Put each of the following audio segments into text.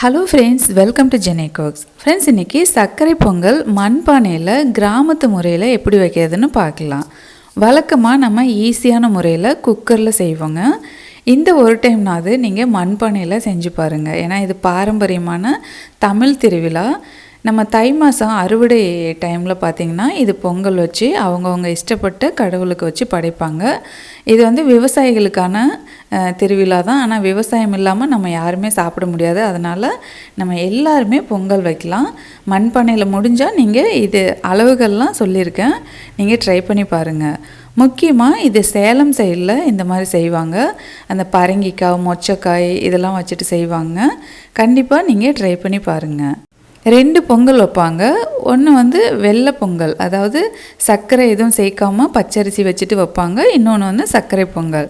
Hello friends welcome to Jenny cooks friends இன்றைக்கி சர்க்கரை பொங்கல் மண்பானையில் கிராமத்து முறையில் எப்படி வைக்கிறதுன்னு பார்க்கலாம். வழக்கமாக நம்ம ஈஸியான முறையில் குக்கரில் செய்வோங்க. இந்த ஒரு டைம்னாவது நீங்கள் மண்பானையில் செஞ்சு பாருங்கள் ஏன்னா இது பாரம்பரியமான தமிழ் திருவிழா. நம்ம தை மாதம் அறுவடை டைமில் பார்த்திங்கன்னா இது பொங்கல் வச்சு அவங்கவுங்க இஷ்டப்பட்ட கடவுளுக்கு வச்சு படைப்பாங்க. இது வந்து விவசாயிகளுக்கான திருவிழா தான். ஆனால் விவசாயம் இல்லாமல் நம்ம யாருமே சாப்பிட முடியாது. அதனால் நம்ம எல்லாருமே பொங்கல் வைக்கலாம். மண்பானையில் முடிஞ்சால் நீங்கள் இது அளவுகள்லாம் சொல்லியிருக்கேன். நீங்கள் ட்ரை பண்ணி பாருங்கள் முக்கியமாக இது சேலம் சைடில் இந்த மாதிரி செய்வாங்க. அந்த பரங்கிக்காய் மொச்சக்காய் இதெல்லாம் வச்சுட்டு செய்வாங்க. கண்டிப்பாக நீங்கள் ட்ரை பண்ணி பாருங்கள் ரெண்டு பொங்கல் வைப்பாங்க. ஒன்று வந்து வெள்ளை பொங்கல். அதாவது சர்க்கரை எதுவும் சேர்க்காம பச்சரிசி வச்சுட்டு வைப்பாங்க. இன்னொன்று வந்து சர்க்கரை பொங்கல்.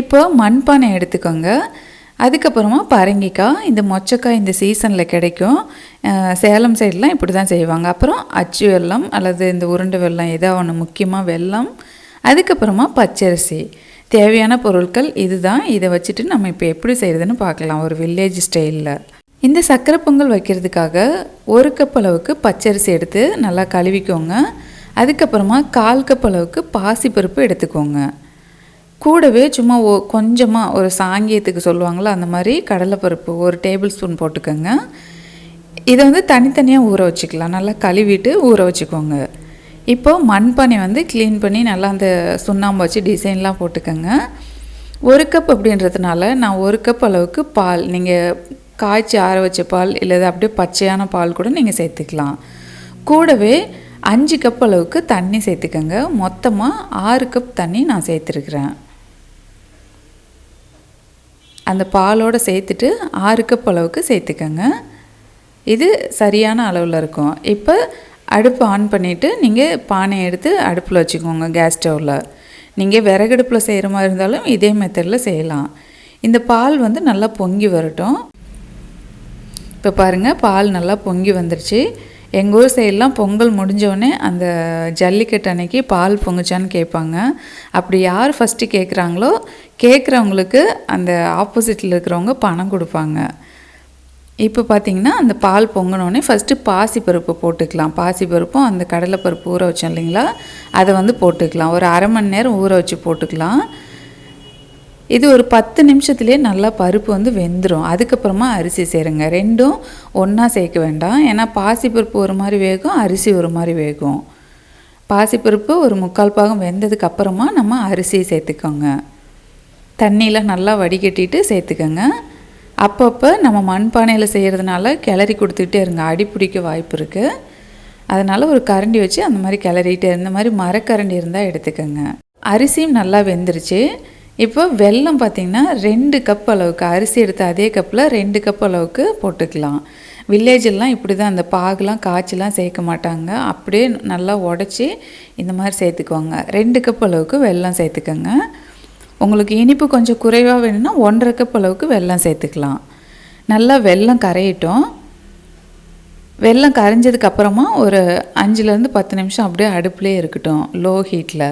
இப்போ மண்பானை எடுத்துக்கோங்க. அதுக்கப்புறமா பரங்கிக்காய் இந்த மொச்சக்காய் இந்த சீசனில் கிடைக்கும். சேலம் சைட்லாம் இப்படி தான் செய்வாங்க. அப்புறம் அச்சு வெல்லம் அல்லது இந்த உருண்டை வெல்லம் ஏதோ ஒன்று முக்கியமாக வெல்லம். அதுக்கப்புறமா பச்சரிசி. தேவையான பொருட்கள் இதுதான். இதை வச்சுட்டு நம்ம இப்போ எப்படி செய்கிறதுன்னு பார்க்கலாம். ஒரு வில்லேஜ் ஸ்டைலில் இந்த சக்கரை பொங்கல் வைக்கிறதுக்காக ஒரு கப் அளவுக்கு பச்சரிசி எடுத்து நல்லா கழுவிக்கோங்க. அதுக்கப்புறமா கால் கப் அளவுக்கு பாசிப்பருப்பு எடுத்துக்கோங்க. கூடவே சும்மா ஓ கொஞ்சமாக ஒரு சாங்கியத்துக்கு சொல்லுவாங்களோ அந்த மாதிரி கடலைப்பருப்பு ஒரு டேபிள் ஸ்பூன் போட்டுக்கோங்க. இதை வந்து தனித்தனியாக ஊற வச்சுக்கலாம். நல்லா கழுவிட்டு ஊற வச்சுக்கோங்க. இப்போ மண்பானை வந்து க்ளீன் பண்ணி நல்லா அந்த சுண்ணாம்பு வச்சு டிசைன்லாம் போட்டுக்கோங்க. ஒரு கப் அப்படின்றதுனால நான் ஒரு கப் அளவுக்கு பால் நீங்கள் காய்ச்சி ஆற வச்ச பால் இல்லை அப்படியே பச்சையான பால் கூட நீங்கள் சேர்த்துக்கலாம். கூடவே அஞ்சு கப் அளவுக்கு தண்ணி சேர்த்துக்கோங்க. மொத்தமாக ஆறு கப் தண்ணி நான் சேர்த்துருக்குறேன். அந்த பாலோடு சேர்த்துட்டு ஆறு கப் அளவுக்கு சேர்த்துக்கோங்க. இது சரியான அளவில் இருக்கும். இப்போ அடுப்பு ஆன் பண்ணிவிட்டு நீங்கள் பானையை எடுத்து அடுப்பில் வச்சுக்கோங்க கேஸ் ஸ்டவ்வில் நீங்கள் விறகடுப்பில் செய்கிற மாதிரி இருந்தாலும் இதே மெத்தடில் செய்யலாம். இந்த பால் வந்து நல்லா பொங்கி வரட்டும். இப்போ பாருங்கள் பால் நல்லா பொங்கி வந்துருச்சு. எங்கள் ஊர் சைடெலாம் பொங்கல் முடிஞ்சோடனே அந்த ஜல்லிக்கட்டு அன்னைக்கு பால் பொங்குச்சான்னு கேட்பாங்க. அப்படி யார் ஃபஸ்ட்டு கேட்குறாங்களோ கேட்குறவங்களுக்கு அந்த ஆப்போசிட்டில் இருக்கிறவங்க பணம் கொடுப்பாங்க. இப்போ பார்த்தீங்கன்னா அந்த பால் பொங்கினோடனே ஃபஸ்ட்டு பாசிப்பருப்பு போட்டுக்கலாம். பாசிப்பருப்பும் அந்த கடலைப்பருப்பு ஊற வச்சோம் இல்லைங்களா? அதை வந்து போட்டுக்கலாம். ஒரு அரை மணி நேரம் ஊற வச்சு போட்டுக்கலாம். இது ஒரு பத்து நிமிஷத்துலேயே நல்லா பருப்பு வந்து வெந்துடும் அதுக்கப்புறமா அரிசி சேருங்க. ரெண்டும் ஒன்றா சேர்க்க வேண்டாம். ஏன்னா பாசிப்பருப்பு ஒரு மாதிரி வேகும் அரிசி ஒரு மாதிரி வேகும். பாசிப்பருப்பு ஒரு முக்கால் பாகம் வெந்ததுக்கு அப்புறமா நம்ம அரிசியை சேர்த்துக்கோங்க. தண்ணியில் நல்லா வடிகட்டிட்டு சேர்த்துக்கோங்க. அப்பப்போ நம்ம மண்பானையில் செய்கிறதுனால கிளறி கொடுத்துக்கிட்டே இருங்க. அடி பிடிக்க வாய்ப்பு இருக்குது அதனால் ஒரு கரண்டி வச்சு அந்த மாதிரி கிளறிட்டே இந்த மாதிரி மரக்கரண்டி இருந்தால் எடுத்துக்கோங்க. அரிசியும் நல்லா வெந்துருச்சு. இப்போ வெல்லம் பார்த்திங்கன்னா ரெண்டு கப் அளவுக்கு அரிசி எடுத்த அதே கப்பில் ரெண்டு கப் அளவுக்கு போட்டுக்கலாம். வில்லேஜெல்லாம் இப்படி தான் அந்த பாகுலாம் காய்ச்சிலாம் சேர்க்க மாட்டாங்க. அப்படியே நல்லா உடச்சி இந்த மாதிரி சேர்த்துக்குவாங்க. ரெண்டு கப் அளவுக்கு வெல்லம் சேர்த்துக்கோங்க. உங்களுக்கு இனிப்பு கொஞ்சம் குறைவாக வேணும்னா ஒன்றரை கப் அளவுக்கு வெல்லம் சேர்த்துக்கலாம். நல்லா வெல்லம் கரையிட்டோம். வெல்லம் கரைஞ்சதுக்கு அப்புறமா ஒரு அஞ்சுலேருந்து பத்து நிமிஷம் அப்படியே அடுப்புலேயே இருக்கட்டும் லோ. ஹீட்டில்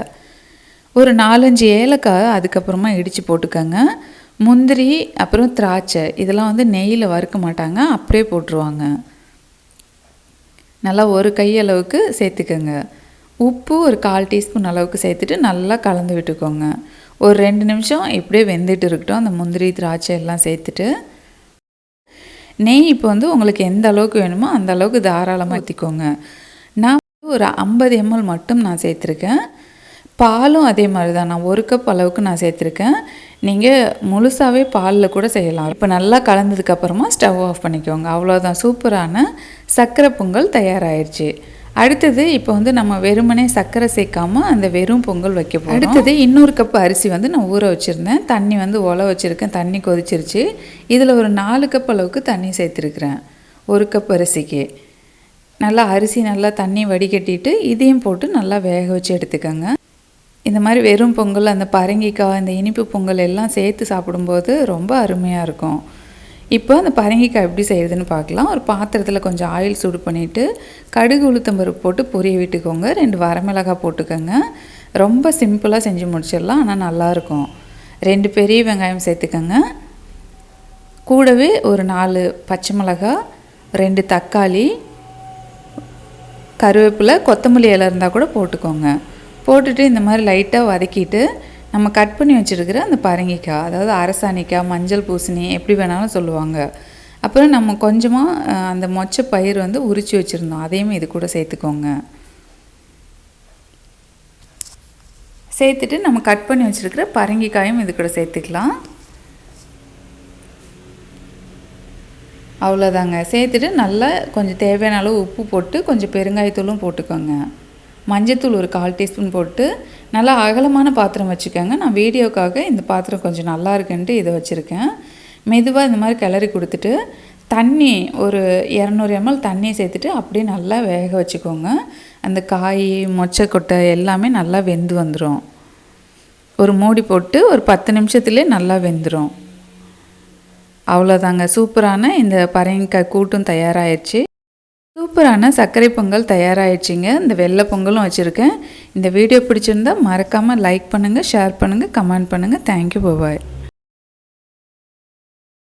ஒரு நாலஞ்சு ஏலக்காய் அதுக்கப்புறமா இடித்து போட்டுக்கோங்க. முந்திரி அப்புறம் திராட்சை. இதெல்லாம் வந்து நெய்யில் வறுக்க மாட்டாங்க அப்படியே போட்டுருவாங்க. நல்லா ஒரு கையளவுக்கு சேர்த்துக்கோங்க. உப்பு ஒரு கால் டீஸ்பூன் அளவுக்கு சேர்த்துட்டு நல்லா கலந்து விட்டுக்கோங்க. ஒரு ரெண்டு நிமிஷம் இப்படியே வெந்துட்டு இருக்கட்டும் அந்த முந்திரி திராட்சை எல்லாம் சேர்த்துட்டு. நெய் இப்போ வந்து உங்களுக்கு எந்த அளவுக்கு வேணுமோ அந்த அளவுக்கு தாராளமாக ஊற்றிக்கோங்க நான் ஒரு ஐம்பது எம்எல் மட்டும் நான் சேர்த்துருக்கேன். பாலும் அதே மாதிரி தான். நான் ஒரு கப் அளவுக்கு நான் சேர்த்துருக்கேன். நீங்கள் முழுசாகவே பாலில் கூட செய்யலாம். இப்போ நல்லா கலந்ததுக்கப்புறமா ஸ்டவ் ஆஃப் பண்ணிக்கோங்க. அவ்வளோதான் சூப்பரான சர்க்கரை பொங்கல் தயாராகிடுச்சு அடுத்தது இப்போ வந்து நம்ம வெறுமனே சர்க்கரை சேர்க்காம அந்த வெறும் பொங்கல் வைக்க போகிறோம் அடுத்தது இன்னொரு கப் அரிசி வந்து நான் ஊற வச்சுருந்தேன். தண்ணி வந்து ஒல வச்சுருக்கேன். தண்ணி கொதிச்சிருச்சு. இதில் ஒரு நாலு கப் அளவுக்கு தண்ணி சேர்த்துருக்குறேன். ஒரு கப் அரிசிக்கு. நல்லா அரிசி நல்லா தண்ணி வடிகட்டிட்டு இதையும் போட்டு நல்லா வேக வச்சு எடுத்துக்கோங்க. இந்த மாதிரி வெறும் பொங்கல் அந்த பரங்கிக்காய் இந்த இனிப்பு பொங்கல் எல்லாம் சேர்த்து சாப்பிடும்போது ரொம்ப அருமையாக இருக்கும். இப்போ அந்த பரங்கிக்காய் எப்படி செய்கிறதுன்னு பார்க்கலாம். ஒரு பாத்திரத்தில் கொஞ்சம் ஆயில் சூடு பண்ணிவிட்டு கடுகு உளுத்தம்பருப்பு போட்டு பொரிய விட்டுக்கோங்க. ரெண்டு வரமிளகாய் போட்டுக்கோங்க. ரொம்ப சிம்பிளாக செஞ்சு முடிச்சிடலாம். ஆனால் நல்லாயிருக்கும் ரெண்டு பெரிய வெங்காயம் சேர்த்துக்கோங்க. கூடவே ஒரு நாலு பச்சை மிளகாய் ரெண்டு தக்காளி கருவேப்பிலை கொத்தமல்லி இலை இருந்தால் கூட போட்டுக்கோங்க. போட்டுட்டு இந்த மாதிரி லைட்டாக வதக்கிட்டு நம்ம கட் பண்ணி வச்சுருக்கிற அந்த பரங்கிக்காய் அதாவது அரசாணிக்காய் மஞ்சள் பூசணி எப்படி வேணாலும் சொல்லுவாங்க. அப்புறம் நம்ம கொஞ்சமாக அந்த மொச்சை பயிர் வந்து உரித்து வச்சுருந்தோம். அதையும் இது கூட சேர்த்துக்கோங்க. சேர்த்துட்டு நம்ம கட் பண்ணி வச்சுருக்கிற பரங்கிக்காயும் இது கூட சேர்த்துக்கலாம். அவ்வளோதாங்க சேர்த்துட்டு நல்லா கொஞ்சம் தேவையான அளவு உப்பு போட்டு கொஞ்சம் பெருங்காயத்தூளும் போட்டுக்கோங்க. மஞ்சத்தூள் ஒரு கால் டீஸ்பூன் போட்டு நல்லா அகலமான பாத்திரம் வச்சுக்கோங்க. நான் வீடியோக்காக இந்த பாத்திரம் கொஞ்சம் நல்லா இருக்குன்ட்டு இதை வச்சுருக்கேன். மெதுவாக இந்த மாதிரி கிளறி கொடுத்துட்டு தண்ணி ஒரு இரநூறு எம்எல் தண்ணியை சேர்த்துட்டு அப்படியே நல்லா வேக வச்சுக்கோங்க. அந்த காய் மொச்சக்கொட்டை எல்லாமே நல்லா வெந்து வந்துடும் ஒரு மூடி போட்டு ஒரு பத்து நிமிஷத்துலேயே நல்லா வெந்துடும் அவ்வளோதாங்க சூப்பரான இந்த பரங்கிக்காய் கூட்டும் தயாராகிடுச்சு சூப்பரான சர்க்கரை பொங்கல் தயாராகிடுச்சிங்க இந்த வெள்ளை பொங்கலும் வச்சுருக்கேன். இந்த வீடியோ பிடிச்சிருந்தா மறக்காமல் லைக் பண்ணுங்கள் ஷேர் பண்ணுங்கள் கமெண்ட் பண்ணுங்கள் தேங்க்யூ பாய்